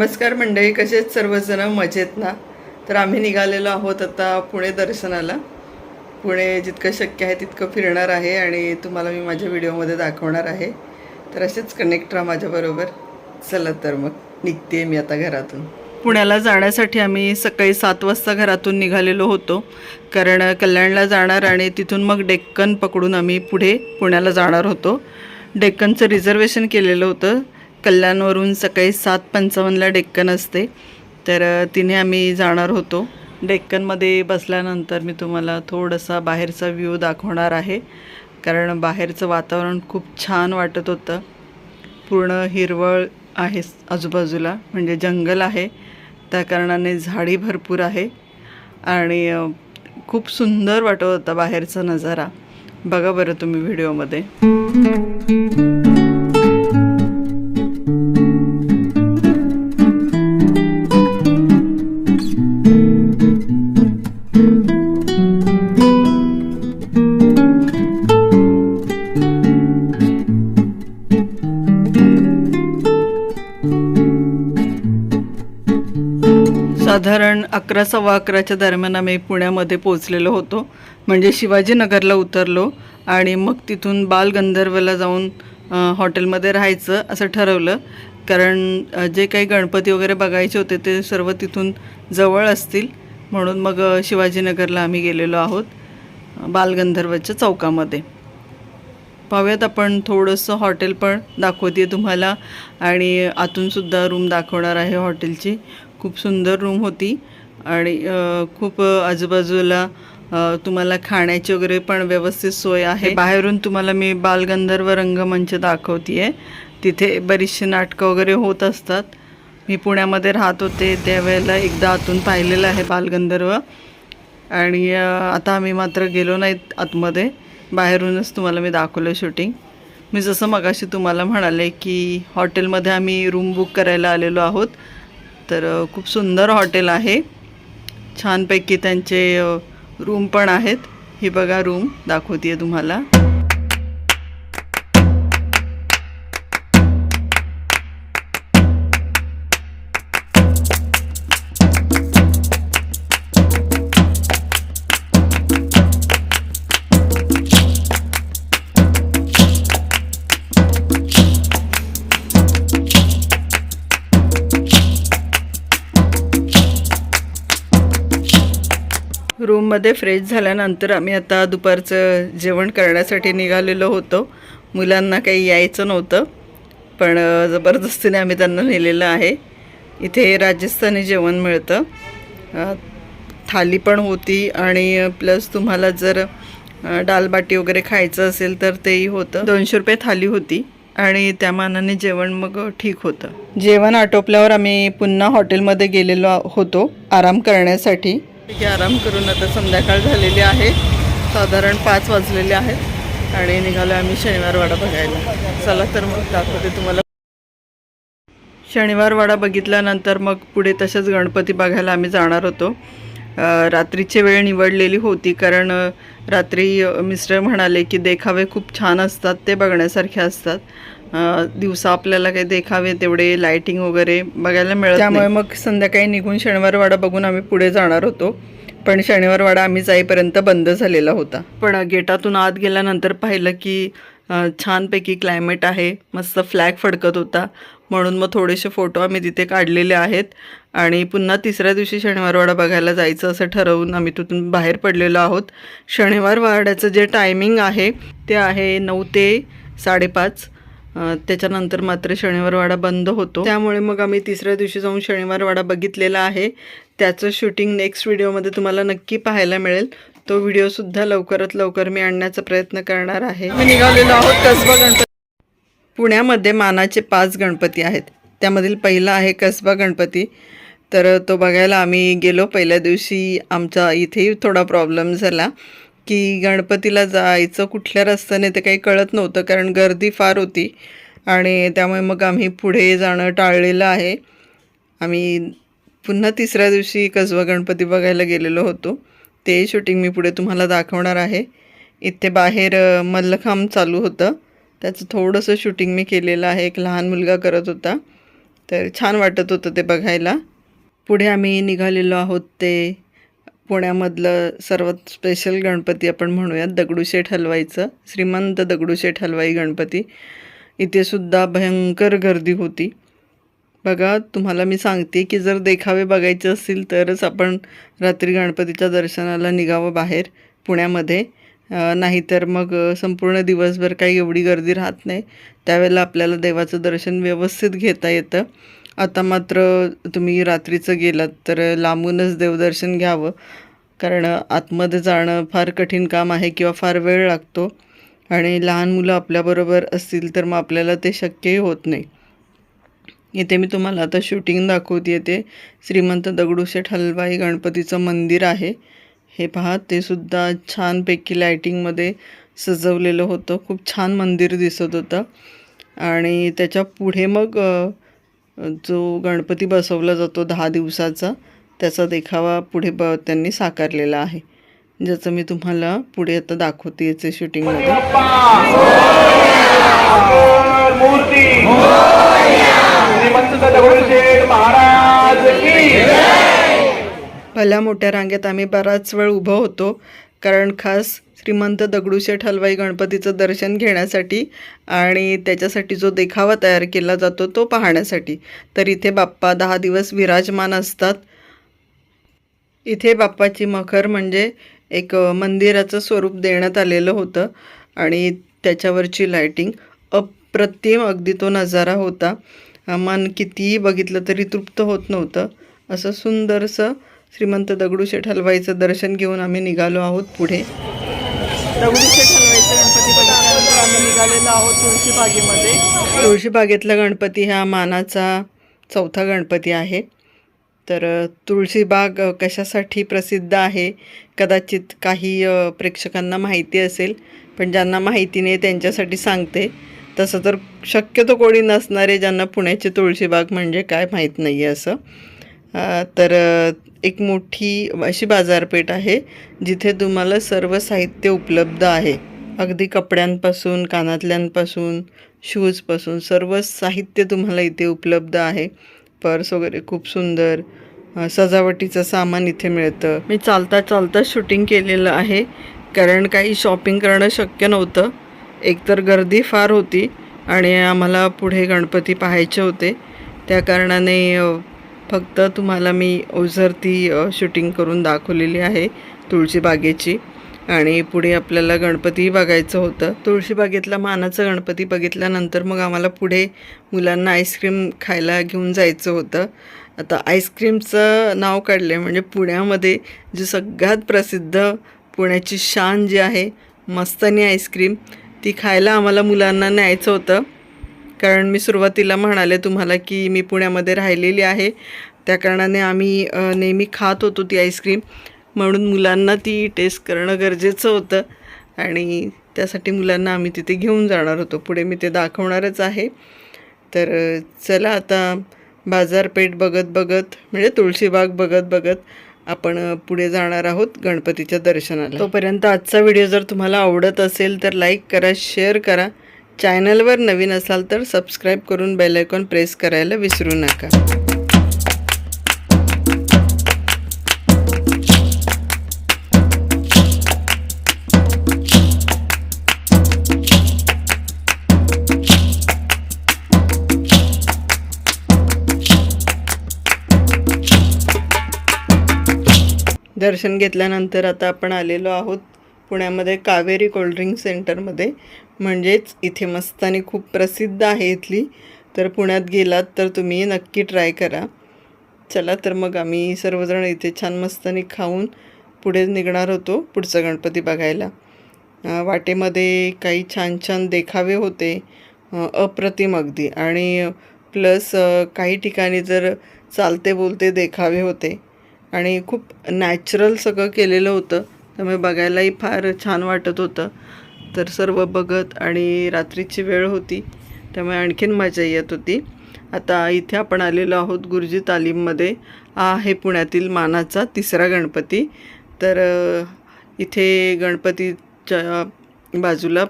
नमस्कार मंडळी कसेच सर्वजण? मजेत ना? तर आम्ही निघालेलो आहोत आता पुणे दर्शनाला. पुणे जितकं शक्य आहे तितकं फिरणार आहे आणि तुम्हाला मी माझ्या व्हिडिओमध्ये दाखवणार आहे. तर असेच कनेक्ट राहा माझ्याबरोबर. चला तर मग निघते मी आता घरातून. पुण्याला जाण्यासाठी आम्ही सकाळी सात वाजता घरातून निघालेलो होतो. कारण कल्याणला जाणार आणि तिथून मग डेक्कन पकडून आम्ही पुढे पुण्याला जाणार होतो. डेक्कनचं रिझर्वेशन केलेलं होतं. कल्याणवरून सकाळी सात पंचावन्नला डेक्कन असते. तर तिने आम्ही जाणार होतो. डेक्कनमध्ये बसल्यानंतर मी तुम्हाला थोडासा बाहेरचा व्ह्यू दाखवणार आहे. कारण बाहेरचं वातावरण खूप छान वाटत होतं. पूर्ण हिरवळ आहे आजूबाजूला. म्हणजे जंगल आहे. त्या कारणाने झाडी भरपूर आहे. आणि खूप सुंदर वाटत होता बाहेरचा नजारा. बघा बरं तुम्ही व्हिडिओमध्ये. साधारण अकरा सव्वा अकराच्या दरम्यान आम्ही पुण्यामध्ये पोचलेलो होतो. म्हणजे शिवाजीनगरला उतरलो आणि मग तिथून बालगंधर्वला जाऊन हॉटेलमध्ये राहायचं असं ठरवलं. कारण जे काही गणपती वगैरे बघायचे होते ते सर्व तिथून जवळ असतील. म्हणून मग शिवाजीनगरला आम्ही गेलेलो आहोत बालगंधर्वच्या चौकामध्ये. पाहूयात आपण थोडंसं हॉटेल पण दाखवते तुम्हाला. आणि आतूनसुद्धा रूम दाखवणार आहे हॉटेलची. खूप सुंदर रूम होती. आणि खूप आजूबाजूला तुम्हाला खाण्याची वगैरे पण व्यवस्थित सोय आहे. बाहेरून तुम्हाला मी बालगंधर्व रंगमंच दाखवते आहे तिथे बरीचशी नाटकं वगैरे होत असतात. मी पुण्यामध्ये राहत होते. त्यावेळेला एकदा आतून पाहिलेलं आहे बालगंधर्व. आणि आता आम्ही मात्र गेलो नाहीत आतमध्ये. बाहेरूनच तुम्हाला मी दाखवलं शूटिंग मी जसं मगाशी तुम्हाला म्हणाले की हॉटेलमध्ये आम्ही रूम बुक करायला आलेलो आहोत. तर खूप सुंदर हॉटेल आहे. छानपैकी त्यांचे रूम पण आहेत. ही बघा रूम दाखवते तुम्हाला. रूममध्ये फ्रेश झाल्यानंतर आम्ही आता दुपारचं जेवण करण्यासाठी निघालेलो होतो. मुलांना काही यायचं नव्हतं पण जबरदस्तीने आम्ही त्यांना नेलेलं आहे. इथे राजस्थानी जेवण मिळतं. थाली पण होती आणि प्लस तुम्हाला जर डालबाटी वगैरे खायचं असेल तर तेही होतं. दोनशे रुपये थाली होती आणि त्या मानाने जेवण मग ठीक होतं. जेवण आटोपल्यावर आम्ही पुन्हा हॉटेलमध्ये गेलेलो आ- होतो आराम करण्यासाठी. की आराम करून आता संध्याकाळ झालेली आहे. साधारण पाच वाजलेले आहेत आणि निघालो आम्ही शनिवारवाडा बघायला. चला तर मग दाखवते तुम्हाला. शनिवारवाडा बघितल्यानंतर मग पुढे तसेच गणपती बघायला आम्ही जाणार होतो. रात्रीची वेळ निवडलेली होती कारण रात्री मिस्टर म्हणाले की देखावे खूप छान असतात ते बघण्यासारखे असतात. दिवसा आपल्याला काही देखावे तेवढे लाइटिंग वगैरे बघायला मिळत त्यामुळे मग संध्याकाळी निघून शनिवार वाडा बघून आम्ही पुढे जाणार होतो. पण शनिवार वाडा आम्ही जाईपर्यंत बंद झालेला होता. पण गेटातून आत गेल्यानंतर पाहिलं की छानपैकी क्लायमेट आहे मस्त फ्लॅग फडकत होता. म्हणून मग थोडेसे फोटो आम्ही तिथे काढलेले आहेत. आणि पुन्हा तिसऱ्या दिवशी शनिवारवाडा बघायला जायचं असं ठरवून आम्ही तिथून बाहेर पडलेलो आहोत. शनिवार वाड्याचं जे टायमिंग आहे ते आहे नऊ ते साडेपाच. त्याच्यानंतर मात्र शनिवार वाडा बंद होतो. त्यामुळे मग आम्ही तिसऱ्या दिवशी जाऊन शनिवार वाडा बघितलेला आहे. त्याचं शूटिंग नेक्स्ट व्हिडिओमध्ये तुम्हाला नक्की पाहायला मिळेल. तो व्हिडिओसुद्धा लवकरात लवकर मी आणण्याचा प्रयत्न करणार आहे. मी निघालेलो आहोत कसबा गणपती पुण्यामध्ये मानाचे पाच गणपती आहेत. त्यामधील पहिला आहे कसबा गणपती. तर तो बघायला आम्ही गेलो. पहिल्या दिवशी आमचा इथेही थोडा प्रॉब्लेम झाला की गणपतीला जायचं कुठल्या रस्त्याने ते काही कळत नव्हतं कारण गर्दी फार होती. आणि त्यामुळे मग आम्ही पुढे जाणं टाळलेलं आहे. आम्ही पुन्हा तिसऱ्या दिवशी कसबा गणपती बघायला गेलेलो होतो. ते शूटिंग मी पुढे तुम्हाला दाखवणार आहे. इथे बाहेर मल्लखांब चालू होतं. त्याचं थोडंसं शूटिंग मी केलेलं आहे. एक लहान मुलगा करत होता. तर छान वाटत होतं ते बघायला. पुढे आम्ही निघालेलो आहोत ते पुण्यामधलं सर्वात स्पेशल गणपती आपण म्हणूयात दगडूशेठ हलवाईचं. श्रीमंत दगडूशेठ हलवाई गणपती. इथे सुद्धा भयंकर गर्दी होती. बघा तुम्हाला मी सांगते की जर देखावे बघायचे असतील तरच आपण रात्री गणपतीच्या दर्शनाला निघावं बाहेर पुण्यामध्ये. नाहीतर मग संपूर्ण दिवसभर काही एवढी गर्दी राहत नाही. त्यावेळेला आपल्याला देवाचं दर्शन व्यवस्थित घेता येतं. आता मात्र तुम्ही रात्रीचं गेलात तर लांबूनच देवदर्शन घ्यावं. कारण आतमध्ये जाणं फार कठीण काम आहे किंवा फार वेळ लागतो. आणि लहान मुलं आपल्याबरोबर असतील तर मग आपल्याला ते शक्यही होत नाही. इथे मी तुम्हाला आता शूटिंग दाखवते ते श्रीमंत दगडूशेठ हलवाई गणपतीचं मंदिर आहे हे पहा ते सुद्धा छानपैकी लायटिंगमध्ये सजवलेलं होतं खूप छान मंदिर दिसत होतं आणि त्याच्या पुढे मग जो गणपती बसवला जातो दहा दिवसाचा त्याचा देखावा पुढे ब त्यांनी साकारलेला आहे ज्याचं मी तुम्हाला पुढे आता दाखवते याचे शूटिंगमध्ये संत दगडूशेठ महाराज की भल्या मोठ्या रांगेत आम्ही बराच वेळ उभं होतो कारण खास श्रीमंत दगडूशेठ हलवाई गणपतीचं दर्शन घेण्यासाठी आणि त्याच्यासाठी जो देखावा तयार केला जातो तो पाहण्यासाठी. तर इथे बाप्पा दहा दिवस विराजमान असतात. इथे बाप्पाची मखर म्हणजे एक मंदिराचं स्वरूप देण्यात आलेलं होतं आणि त्याच्यावरची लायटिंग अप्रतिम अगदी तो नजारा होता. मन कितीही बघितलं तरी तृप्त होत नव्हतं. असं सुंदरसं श्रीमंत दगडूशेठ हलवाईचं दर्शन घेऊन आम्ही निघालो आहोत पुढे. दगडूशेठ हलवाईचा गणपती बघितल्यानंतर आम्ही निघालेलो आहोत तुळशी बागेमध्ये तुळशी बागेतला गणपती हा मानाचा चौथा गणपती आहे. तर तुळशीबाग कशासाठी प्रसिद्ध आहे? कदाचित काही प्रेक्षकांना माहिती असेल पण ज्यांना माहिती नाही त्यांच्यासाठी सांगते. तसं तर शक्यतो कोणी नसणारे ज्यांना पुण्याची तुळशीबाग म्हणजे काय माहीत नाही आहे असं तर एक मोठी अशी बाजारपेठ आहे जिथे तुम्हाला सर्व साहित्य उपलब्ध आहे. अगदी कपड्यांपासून कानातल्यांपासून शूजपासून सर्व साहित्य तुम्हाला इथे उपलब्ध आहे. पर्स वगैरे खूप सुंदर सजावटीचं सामान इथे मिळतं. मी चालता चालता शूटिंग केलेलं आहे कारण काही शॉपिंग करणं शक्य नव्हतं. एकतर गर्दी फार होती आणि आम्हाला पुढे गणपती पाहायचे होते. त्या कारणाने फक्त तुम्हाला मी ओझरती ती शूटिंग करून दाखवलेली आहे तुळशीबागेची आणि पुढे आपल्याला गणपतीही बघायचं होतं. तुळशीबागेतला मानाचा गणपती बघितल्यानंतर मग आम्हाला पुढे मुलांना आईस्क्रीम खायला घेऊन जायचं होतं. आता आईस्क्रीमचं नाव काढले म्हणजे पुण्यामध्ये जी सगळ्यात प्रसिद्ध पुण्याची शान जी आहे मस्तानी आईस्क्रीम ती खायला आम्हाला मुलांना न्यायचं होतं. कारण मी सुरुवातीला म्हणाले तुम्हाला की मी पुण्यामध्ये राहिलेली आहे. त्या कारणाने आम्ही नेहमी खात होतो ती आईस्क्रीम. म्हणून मुलांना ती टेस्ट करणं गरजेचं होतं. आणि त्यासाठी मुलांना आम्ही तिथे घेऊन जाणार होतो. पुढे मी ते दाखवणारच आहे. तर चला आता बाजारपेठ बघत बघत म्हणजे तुळशीबाग बघत बघत आपण पुढे जाणार आहोत गणपतीच्या दर्शनाला. तोपर्यंत आजचा व्हिडिओ जर तुम्हाला आवडत असेल तर लाईक करा शेअर करा. चॅनलवर नवीन असाल तर सबस्क्राईब करून बेलायकॉन प्रेस करायला विसरू नका. दर्शन घेतल्यानंतर आता आपण आलेलो आहोत पुण्यामध्ये कावेरी कोल्ड्रिंक सेंटरमध्ये. म्हणजेच इथे मस्तानी खूप प्रसिद्ध आहे इथली. तर पुण्यात गेलात तर तुम्ही नक्की ट्राय करा. चला तर मग आम्ही सर्वजण इथे छान मस्तानी खाऊन पुढे निघणार होतो पुढचा गणपती बघायला. वाटेमध्ये काही छान छान देखावे होते अप्रतिम अगदी. आणि प्लस काही ठिकाणी जर चालते बोलते देखावे होते. आणि खूप नॅचरल सगळं केलेलं होतं. त्यामुळे बघायलाही फार छान वाटत होतं. तर सर्व बघत आणि रात्रीची वेळ होती त्यामुळे आणखीन मजा येत होती. आता इथे आपण आलेलो आहोत गुरुजी तालीममध्ये. हा आहे पुण्यातील मानाचा तिसरा गणपती. तर इथे गणपतीच्या बाजूला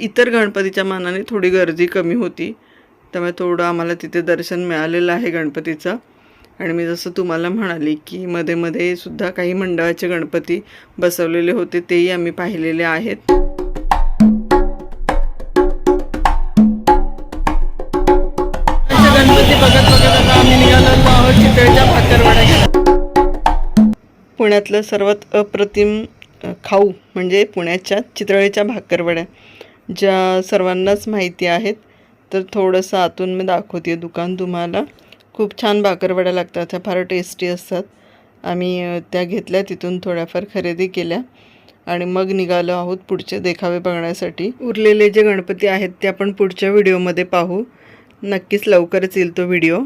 इतर गणपतीच्या मानाने थोडी गर्दी कमी होती. त्यामुळे थोडं आम्हाला तिथे दर्शन मिळालेलं आहे गणपतीचं. आणि मी जसं तुम्हाला म्हणाली की मध्ये मध्ये सुद्धा काही मंडळाचे गणपती बसवलेले होते तेही आम्ही पाहिलेले आहेत. गणपती बघत बघत आता आम्ही निघालेलो आहोत चितळच्या भाकरवाड्या पुण्यातलं सर्वात अप्रतिम खाऊ म्हणजे पुण्याच्या चितळेच्या भाकरवड्या ज्या सर्वांनाच माहिती आहेत. तर थोडंसं आतून मी दाखवते दुकान तुम्हाला. खूप छान बाकरवड्या लागतात त्या फार टेस्टी असतात. आम्ही त्या घेतल्या तिथून थोड्याफार खरेदी केल्या आणि मग निघालो आहोत पुढचे देखावे बघण्यासाठी. उरलेले जे गणपती आहेत ते आपण पुढच्या व्हिडिओमध्ये पाहू. नक्कीच लवकरच येईल तो व्हिडिओ.